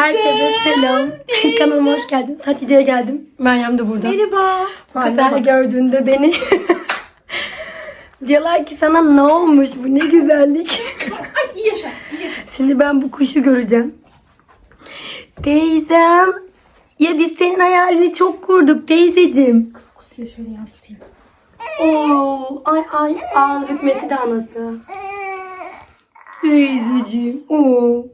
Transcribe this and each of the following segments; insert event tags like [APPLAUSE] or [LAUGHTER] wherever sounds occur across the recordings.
Herkese selam. [LAUGHS] Kanalıma hoş geldin. Hatice'ye geldim. Meryem de burada. Merhaba. Kızlar gördüğünde beni [LAUGHS] diyorlar ki sana ne olmuş bu ne güzellik. [LAUGHS] Ay iyi yaşa. iyi yaşa. Şimdi ben bu kuşu göreceğim. Teyzem. Ya biz senin hayalini çok kurduk teyzeciğim. Kız kusuyor şöyle yan tutayım. Oo, ay ay ağız bükmesi de anası. Teyzeciğim. Oo.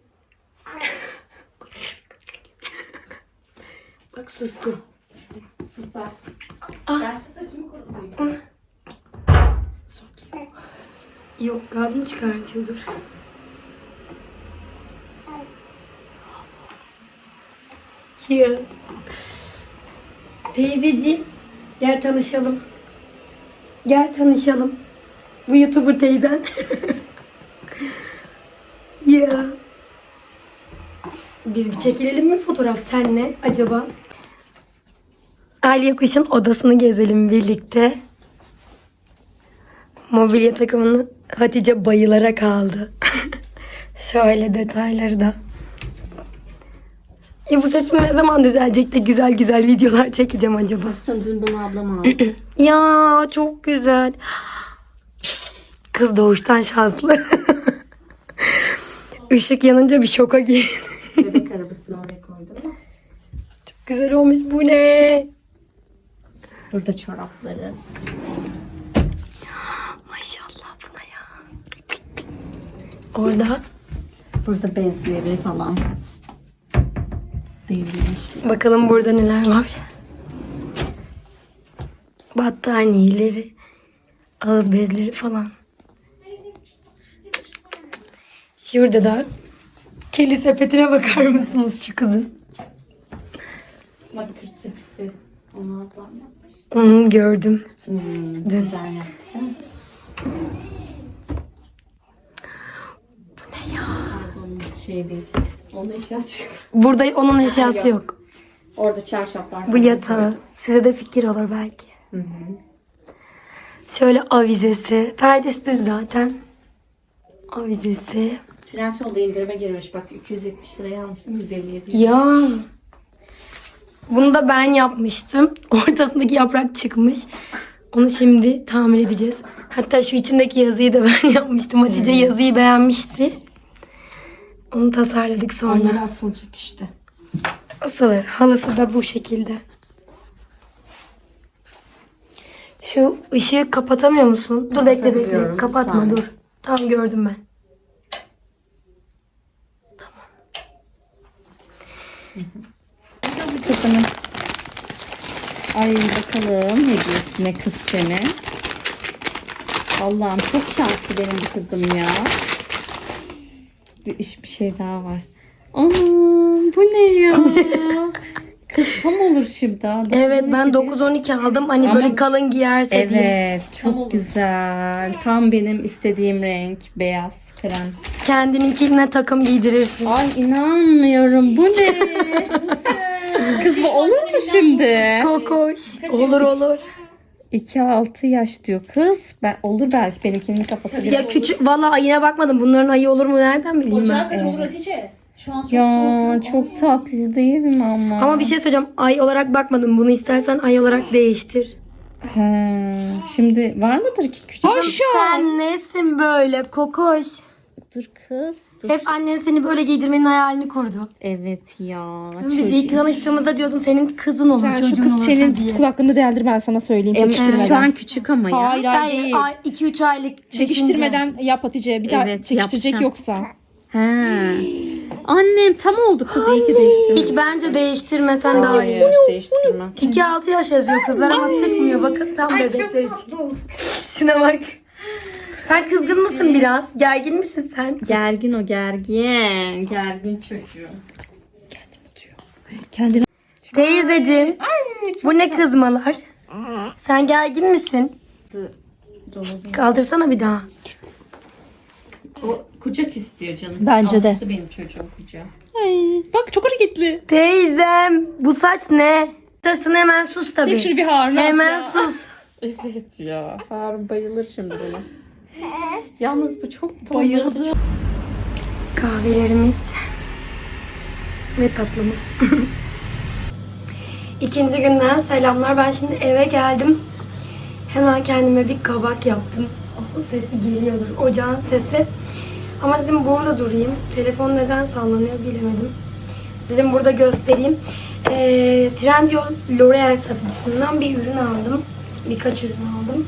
Bak sustu. Susar. Ah. Ben şu saçımı kurutayım. Yok gaz mı çıkartıyordur? Ya. Teyzeciğim gel tanışalım. Gel tanışalım. Bu YouTuber teyzen. [LAUGHS] ya. Biz bir çekilelim mi fotoğraf senle acaba? Aliye Kuş'un odasını gezelim birlikte. Mobilya takımını Hatice bayılarak aldı. [LAUGHS] Şöyle detayları da. Ya bu sesim ne zaman düzelecek de güzel güzel videolar çekeceğim acaba? Sanırım bunu ablam aldı. [CLEARS THROAT] Ya çok güzel. Kız doğuştan şanslı. [LAUGHS] Işık yanınca bir şoka girdi. Bebek arabasını oraya koydum ama. Güzel olmuş bu ne? Burada çorapları. Maşallah buna ya. Orada Burada bezleri falan. Devrilmiş. Bakalım burada neler var. Battaniyeleri, ağız bezleri falan. Şurada da keli sepetine bakar mısınız şu kızın? Bak kır sepeti. Onu ablam. Onu gördüm. Hmm, güzel yaptı. Bu ne ya? Şey değil. Onun eşyası yok. Burada onun eşyası Yok. yok. Orada çarşaflar. Bu yatağı. Size de fikir olur belki. Hı hı. Şöyle avizesi. Perdesi düz zaten. Avizesi. Trendyol'da indirime girmiş. Bak 270 liraya almıştım 150'ye değil. Ya. Bunu da ben yapmıştım. [LAUGHS] Ortasındaki yaprak çıkmış. Onu şimdi tamir edeceğiz. Hatta şu içindeki yazıyı da [LAUGHS] ben yapmıştım. Hatice yazıyı beğenmişti. Onu tasarladık sonra. Onları asılacak işte. Asılır. Halısı da bu şekilde. Şu ışığı kapatamıyor musun? Dur bekle bekle. Kapatma dur. Tam gördüm ben. Kızımın. Ay bakalım hediyesine kız şemi. Allah'ım çok şanslı benim bu kızım ya. Bir iş bir şey daha var. Anam bu ne ya? [LAUGHS] kız tam olur şimdi. ha. Evet ben hediye. 9-12 aldım. Hani Ama- böyle kalın giyerse diye. Evet çok güzel. Tam benim istediğim renk. Beyaz krem. Kendininkine takım giydirirsin. Ay inanmıyorum. Bu ne? [LAUGHS] Kız bu olur mu şimdi? Kokoş. Olur olur. 2-6 yaş diyor kız. Ben olur belki benimkinin kafası. Ya küçük valla ayına bakmadım. Bunların ayı olur mu nereden bileyim ben. Ocağa kadar olur Hatice. Şu an çok Ya soğuk. çok tatlı değil mi ama? Ama bir şey söyleyeceğim. Ay olarak bakmadım. Bunu istersen ay olarak değiştir. He, şimdi var mıdır ki küçük? Sen nesin böyle kokoş? Dur kız. Dur. Hep annen seni böyle giydirmenin hayalini kurdu. Evet ya. Biz ilk tanıştığımızda diyordum senin kızın olur Sen çocuğun şu kız olursa senin diye. kulaklarını deldir ben sana söyleyeyim Evet, çekiştirmeden. şu an küçük ama ya. Hayır hayır değil. Hayır, 2-3 aylık Çekiştirmeden yap Hatice. Bir daha Evet, çekiştirecek yapacağım. yoksa. He. Annem tam oldu kız iyi ki değiştirdim. Hiç bence değiştirmesen daha iyi. Hayır değiştirmem. 2-6 yaş yazıyor kızlar ama sıkmıyor. Bakın tam bebekler için. Şuna bak. Sen kızgın mısın biraz? Gergin misin sen? Gergin o gergin. Gergin çocuğu. Kendine Teyzeciğim. Bu ne kızmalar? Sen gergin misin? Dolu. Kaldırsana bir daha. O kucak istiyor canım. Bence de. Alıştı benim çocuğum kucağa. Ay, bak çok hareketli. Teyzem bu saç ne? Saçını hemen sus tabii. Çek şunu bir Harun Hemen ya. sus. [LAUGHS] Evet ya. Harun bayılır şimdi buna. Yalnız bu çok. Bayıldı. Kahvelerimiz. ve tatlımız. [LAUGHS] İkinci günden selamlar. Ben şimdi eve geldim. Hemen kendime bir kabak yaptım. O sesi geliyordur. Ocağın sesi. Ama dedim burada durayım. Telefon neden sallanıyor bilemedim. Dedim burada göstereyim. Ee, Trendyol L'Oreal satıcısından bir ürün aldım. Birkaç ürün aldım.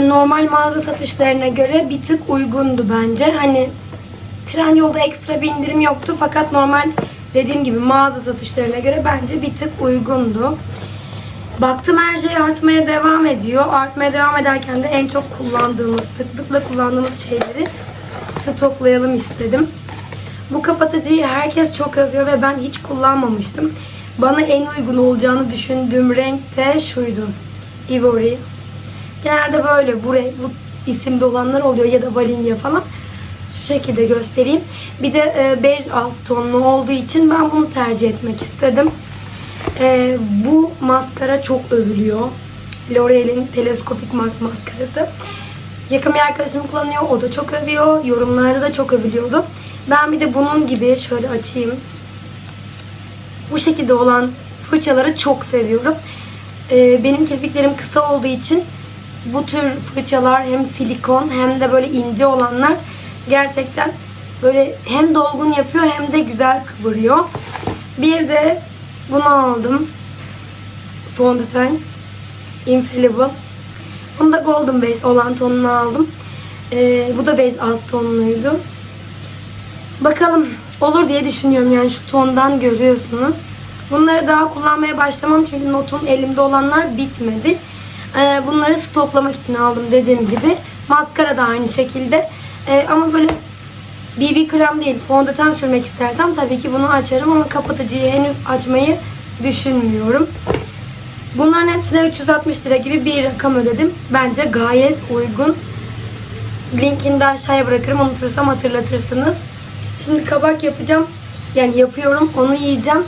Ee, normal mağaza satışlarına göre bir tık uygundu bence. Hani Trendyol'da ekstra bir indirim yoktu fakat normal dediğim gibi mağaza satışlarına göre bence bir tık uygundu. Baktım her şey artmaya devam ediyor. Artmaya devam ederken de en çok kullandığımız, sıklıkla kullandığımız şeyleri stoklayalım istedim. Bu kapatıcıyı herkes çok övüyor ve ben hiç kullanmamıştım. Bana en uygun olacağını düşündüğüm renk de şuydu. Ivory. Genelde böyle bu, renk, bu isimde olanlar oluyor ya da vanilya falan. Şu şekilde göstereyim. Bir de e, bej alt tonlu olduğu için ben bunu tercih etmek istedim. E, bu maskara çok övülüyor. L'Oreal'in teleskopik ma- maskarası. Yakın bir arkadaşım kullanıyor. O da çok övüyor. Yorumlarda da çok övülüyordu. Ben bir de bunun gibi şöyle açayım. Bu şekilde olan fırçaları çok seviyorum. E, benim kirpiklerim kısa olduğu için bu tür fırçalar hem silikon hem de böyle ince olanlar gerçekten böyle hem dolgun yapıyor hem de güzel kıvırıyor. Bir de bunu aldım. Fondöten Infallible. Bunu da Golden Base olan tonunu aldım. Ee, bu da base alt tonluydu. Bakalım olur diye düşünüyorum yani şu tondan görüyorsunuz. Bunları daha kullanmaya başlamam çünkü notun elimde olanlar bitmedi. Ee, bunları stoklamak için aldım dediğim gibi. Maskara da aynı şekilde. Ee, ama böyle BB krem değil fondöten sürmek istersem tabii ki bunu açarım ama kapatıcıyı henüz açmayı düşünmüyorum. Bunların hepsine 360 lira gibi bir rakam ödedim. Bence gayet uygun. Linkini de aşağıya bırakırım. Unutursam hatırlatırsınız. Şimdi kabak yapacağım. Yani yapıyorum. Onu yiyeceğim.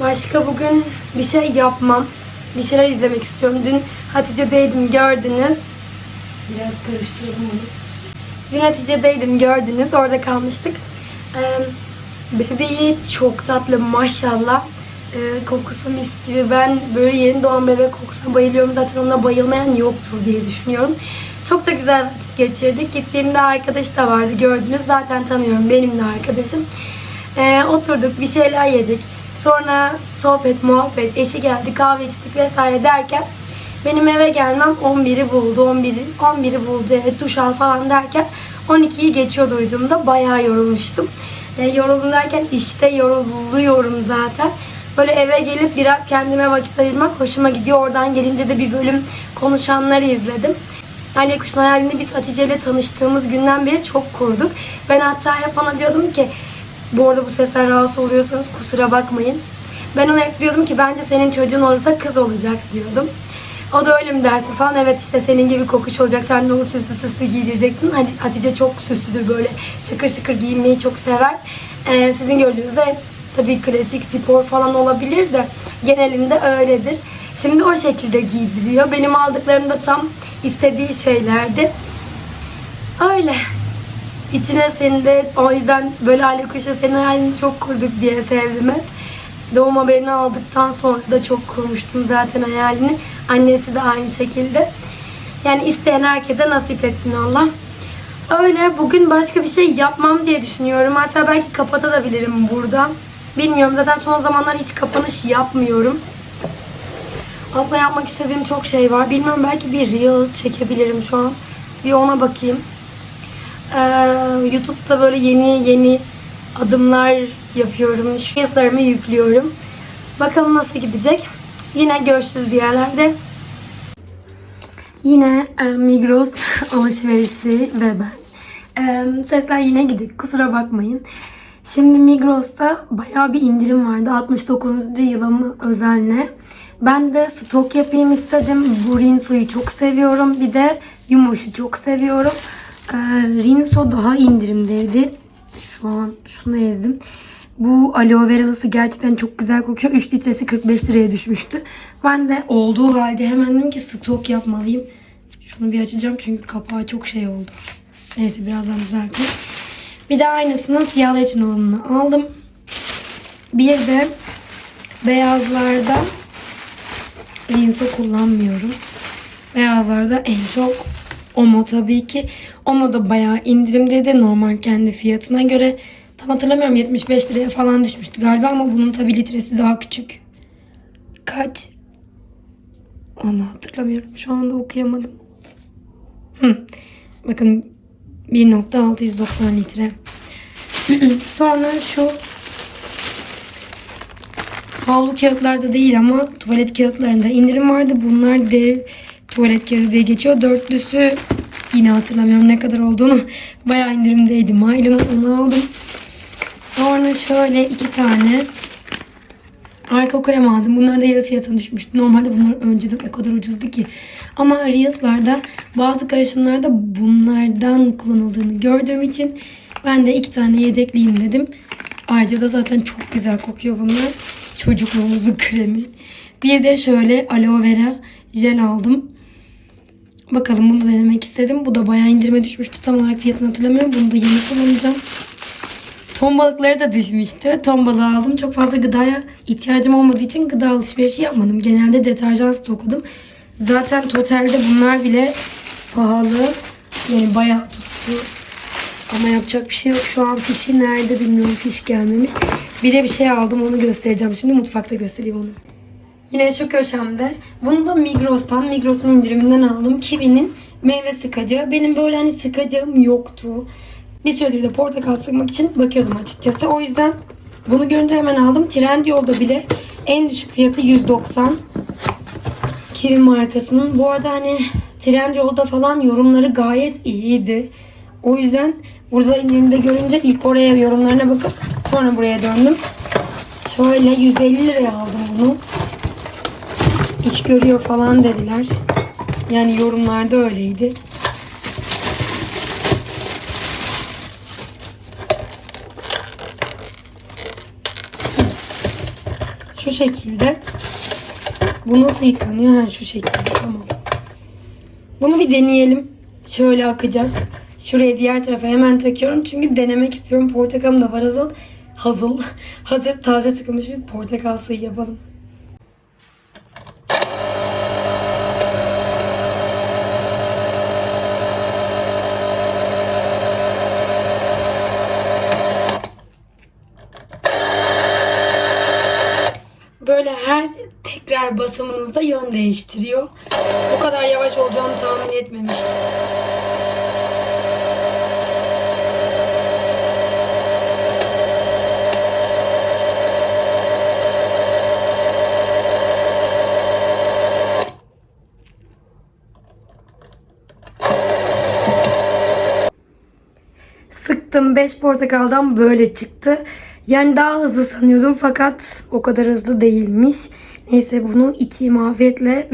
Başka bugün bir şey yapmam. Bir şeyler izlemek istiyorum. Dün Hatice'deydim gördünüz. Biraz karıştırdım onu. Dün Hatice'deydim gördünüz. Orada kalmıştık. Ee, bebeği çok tatlı maşallah. Ee, kokusu mis gibi. Ben böyle yeni doğan bebek kokusuna bayılıyorum. Zaten ona bayılmayan yoktur diye düşünüyorum. Çok da güzel vakit geçirdik. Gittiğimde arkadaş da vardı gördünüz. Zaten tanıyorum. Benim de arkadaşım. Ee, oturduk bir şeyler yedik. Sonra sohbet, muhabbet, eşi geldi, kahve içtik vesaire derken benim eve gelmem 11'i buldu. 11'i 11'i buldu. Evet, duş al falan derken 12'yi geçiyordu uyuduğumda. Bayağı yorulmuştum. E, yoruldum derken işte yoruluyorum zaten. Böyle eve gelip biraz kendime vakit ayırmak hoşuma gidiyor. Oradan gelince de bir bölüm konuşanları izledim. Ali Kuş'un hayalini biz Hatice ile tanıştığımız günden beri çok kurduk. Ben hatta hep ona diyordum ki bu arada bu sesten rahatsız oluyorsanız kusura bakmayın. Ben ona hep diyordum ki bence senin çocuğun olursa kız olacak diyordum. O da öyle mi dersin falan. Evet işte senin gibi kokuş olacak. Sen de onu süslü süslü giydireceksin. Hani Hatice çok süslüdür böyle. Şıkır şıkır giyinmeyi çok sever. Ee, sizin gördüğünüzde tabii klasik spor falan olabilir de genelinde öyledir. Şimdi o şekilde giydiriyor. Benim aldıklarım da tam istediği şeylerdi. Öyle. İçine sindi. O yüzden böyle Ali Kuş'a senin hayalini çok kurduk diye sevdim hep. Doğum haberini aldıktan sonra da çok kurmuştum zaten hayalini. Annesi de aynı şekilde. Yani isteyen herkese nasip etsin Allah. Öyle bugün başka bir şey yapmam diye düşünüyorum. Hatta belki kapatabilirim burada. Bilmiyorum zaten son zamanlar hiç kapanış yapmıyorum. Aslında yapmak istediğim çok şey var. Bilmiyorum belki bir reel çekebilirim şu an. Bir ona bakayım. Ee, YouTube'da böyle yeni yeni adımlar yapıyorum. Reels'larımı yüklüyorum. Bakalım nasıl gidecek. Yine görüşürüz bir yerlerde. Yine e, Migros [LAUGHS] alışverişi ve ben. E, sesler yine gidik. Kusura bakmayın. Şimdi Migros'ta bayağı bir indirim vardı. 69. yılım özenle. Ben de stok yapayım istedim. Bu Rinso'yu çok seviyorum. Bir de Yumoş'u çok seviyorum. E, Rinso daha indirimdeydi. Şu an şunu ezdim. Bu aloe veralısı gerçekten çok güzel kokuyor. 3 litresi 45 liraya düşmüştü. Ben de olduğu halde hemen dedim ki stok yapmalıyım. Şunu bir açacağım çünkü kapağı çok şey oldu. Neyse birazdan düzelteyim. Bir de aynısının siyahlar için olanını aldım. Bir de beyazlarda Rinso kullanmıyorum. Beyazlarda en çok Omo tabii ki. Omo da bayağı indirimdeydi normal kendi fiyatına göre. Tam hatırlamıyorum 75 liraya falan düşmüştü galiba ama bunun tabii litresi daha küçük. Kaç? Allah hatırlamıyorum. Şu anda okuyamadım. Hı. Bakın 1.690 litre. [CLEARS THROAT] Sonra şu havlu kağıtlarda değil ama tuvalet kağıtlarında indirim vardı. Bunlar dev tuvalet kağıdı diye geçiyor. Dörtlüsü yine hatırlamıyorum ne kadar olduğunu. Bayağı indirimdeydi. Mail'in onu aldım. Sonra şöyle iki tane arka krem aldım. Bunlar da yarı fiyatına düşmüştü. Normalde bunlar önceden o kadar ucuzdu ki. Ama Reels'larda bazı karışımlarda bunlardan kullanıldığını gördüğüm için ben de iki tane yedekleyeyim dedim. Ayrıca da zaten çok güzel kokuyor bunlar. Çocukluğumuzun kremi. Bir de şöyle aloe vera jel aldım. Bakalım bunu da denemek istedim. Bu da bayağı indirime düşmüştü. Tam olarak fiyatını hatırlamıyorum. Bunu da yeni kullanacağım. Ton balıkları da düşmüştü. Ton balığı aldım. Çok fazla gıdaya ihtiyacım olmadığı için gıda alışverişi yapmadım. Genelde deterjan stokladum. Zaten totalde bunlar bile pahalı. Yani bayağı tuttu. Ama yapacak bir şey yok. Şu an fişi nerede bilmiyorum. Fiş gelmemiş. Bir de bir şey aldım. Onu göstereceğim. Şimdi mutfakta göstereyim onu. Yine şu köşemde. Bunu da Migros'tan, Migros'un indiriminden aldım. Kiwi'nin meyve sıkacağı. Benim böyle hani sıkacağım yoktu. Bir süredir de portakal sıkmak için bakıyordum açıkçası. O yüzden bunu görünce hemen aldım. Trendyol'da bile en düşük fiyatı 190. Kiwi markasının. Bu arada hani Trendyol'da falan yorumları gayet iyiydi. O yüzden burada indirimde görünce ilk oraya yorumlarına bakıp sonra buraya döndüm. Şöyle 150 liraya aldım bunu. İş görüyor falan dediler. Yani yorumlarda öyleydi. Şu şekilde. Bu nasıl yıkanıyor? Ha, şu şekilde. Tamam. Bunu bir deneyelim. Şöyle akacak. Şuraya diğer tarafa hemen takıyorum. Çünkü denemek istiyorum. Portakalım da var hazır. Hazır. Hazır taze sıkılmış bir portakal suyu yapalım. Böyle her tekrar basımınızda yön değiştiriyor. Bu kadar yavaş olacağını tahmin etmemiştim. Sıktım 5 portakaldan böyle çıktı. Yani daha hızlı sanıyordum fakat o kadar hızlı değilmiş. Neyse bunu içeyim afiyetle.